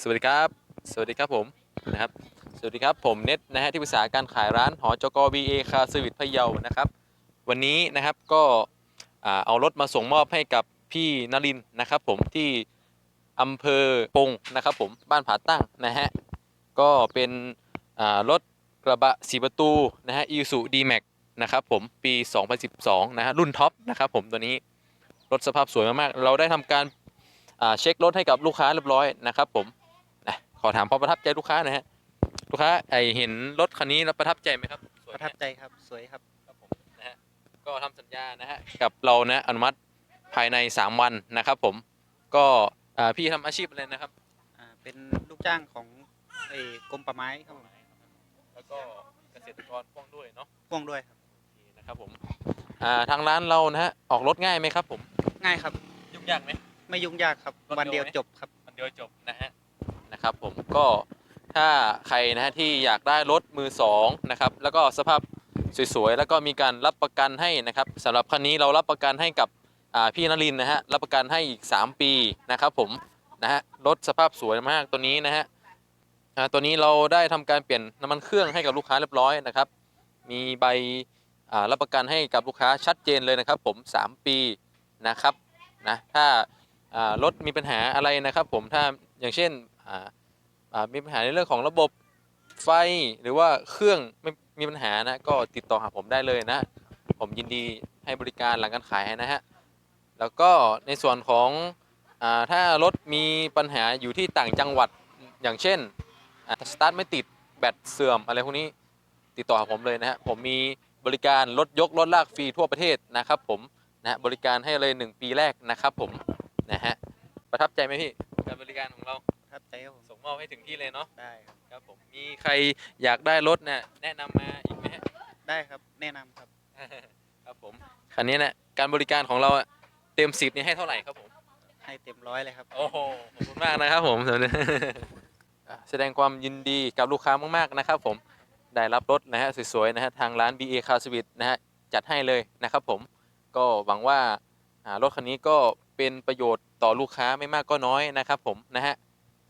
สวัสดีครับ สวัสดีครับผมนะครับ สวัสดีครับผมเน็ตนะฮะที่ปรึกษาการขายร้านหอจก BA คาสวิตพะเยานะครับ วันนี้นะครับก็เอารถมาส่งมอบให้กับพี่นรินนะครับ ผมที่อำเภอปงนะครับ ผมบ้านผาตั้งนะฮะก็เป็นรถกระบะสีประตูนะฮะ Isuzu D-Max นะครับผมปี 2012 นะฮะรุ่นท็อปนะครับผมตัวนี้รถสภาพสวยมากๆเราได้ทำการเช็ครถให้กับลูกค้าเรียบร้อยนะครับผม ขอถามความประทับใจลูกค้าหนะฮะลูกค้าไอเห็นรถคันนี้แล้วประทับใจไหมครับสวยประไหมทับใจครับ สวยครับ ครับผมนะฮะก็ทำสัญญานะฮะกับเรานะอนุมัติภายใน 3 วันนะครับผมก็อ่าพี่ทำอาชีพอะไรนะครับ อ่า เป็นลูกจ้างของไอ้กรมป่าไม้ครับผมแล้วก็เกษตรกรพ่วงด้วยเนาะพ่วงด้วยครับโอเคนะครับผมอ่าทางร้านเรานะฮะออกรถง่ายไหมครับผมง่ายครับ ยุ่งยากไหม ไม่ยุ่งยากครับรวดเร็ววันเดียวไหมจบครับ มันเดียวจบนะฮะ นะครับผมก็ถ้าใครนะฮะที่อยากได้รถมือสองนะครับแล้วก็สภาพสวยๆแล้วก็มีการรับประกันให้นะครับสำหรับคันนี้เรารับประกันให้กับพี่นรินนะฮะรับประกันให้อีก 3 ปีนะครับผมนะฮะรถสภาพสวยมากตัวนี้นะฮะตัวนี้เราได้ทำการเปลี่ยนน้ำมันเครื่องให้กับลูกค้าเรียบร้อยนะครับ มีใบรับประกันให้กับลูกค้าชัดเจนเลยนะครับ ผม 3 ปีนะครับนะถ้ารถมีปัญหาอะไรนะครับ ผมถ้าอย่างเช่น มีปัญหาในเรื่องของระบบไฟหรือว่าเครื่องไม่มีปัญหานะก็ติดต่อหาผมได้เลยนะ ผมยินดีให้บริการหลังการขายนะฮะแล้วก็ในส่วนของอถ้ารถมีปัญหาอยู่ที่ต่างจังหวัดอย่างเช่นสตาร์ทไม่ติดแบตเสื่อมอะไรพวกนี้ติดต่อหาผมเลยนะฮะผมมีบริการรถยกรถลากฟรีทั่วประเทศนะครับ ผมนะฮะบริการให้เลย 1 ปีแรกนะครับ ผมนะฮะประทับใจไหมพี่การบริการของเรา ครับผม ส่งมอบให้ถึงที่เลยเนาะได้ครับ ครับผมมีใครอยากได้รถเนี่ยแนะนำมาอีกไหมฮะ ได้ครับ แนะนำครับ ครับผมคันนี้เนี่ยการบริการของเราอะเต็มสิบนี่ให้เท่าไหร่ครับผม ให้เต็มร้อยเลยครับ โอ้โห ขอบคุณมากนะครับผม อะแสดงความยินดีกับลูกค้ามากๆนะครับผม ได้รับรถนะฮะสวยๆนะฮะทางร้าน BA Car Service นะฮะจัดให้เลยนะครับผม ก็หวังว่าอ่ารถคันนี้ก็เป็นประโยชน์ต่อลูกค้าไม่มากก็น้อยนะครับผมนะฮะ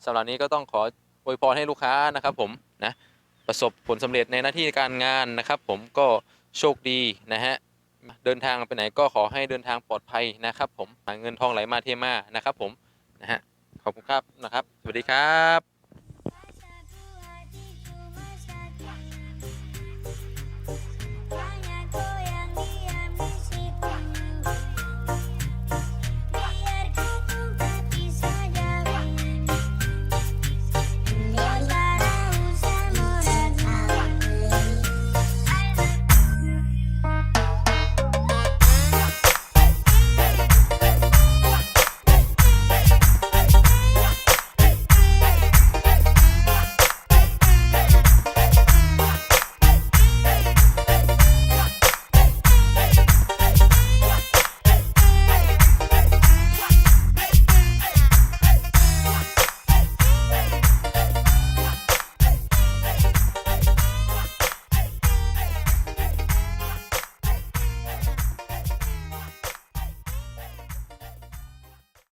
สำหรับนี้ก็ต้องขออวยพรให้ลูกค้านะครับผมนะประสบผลสำเร็จในหน้าที่การงานนะครับ ผมก็โชคดีนะฮะเดินทางไปไหนก็ขอให้เดินทางปลอดภัยนะครับ ผมหาเงินทองไหลมาเทมานะครับ ผมนะฮะขอบคุณครับนะครับ สวัสดีครับ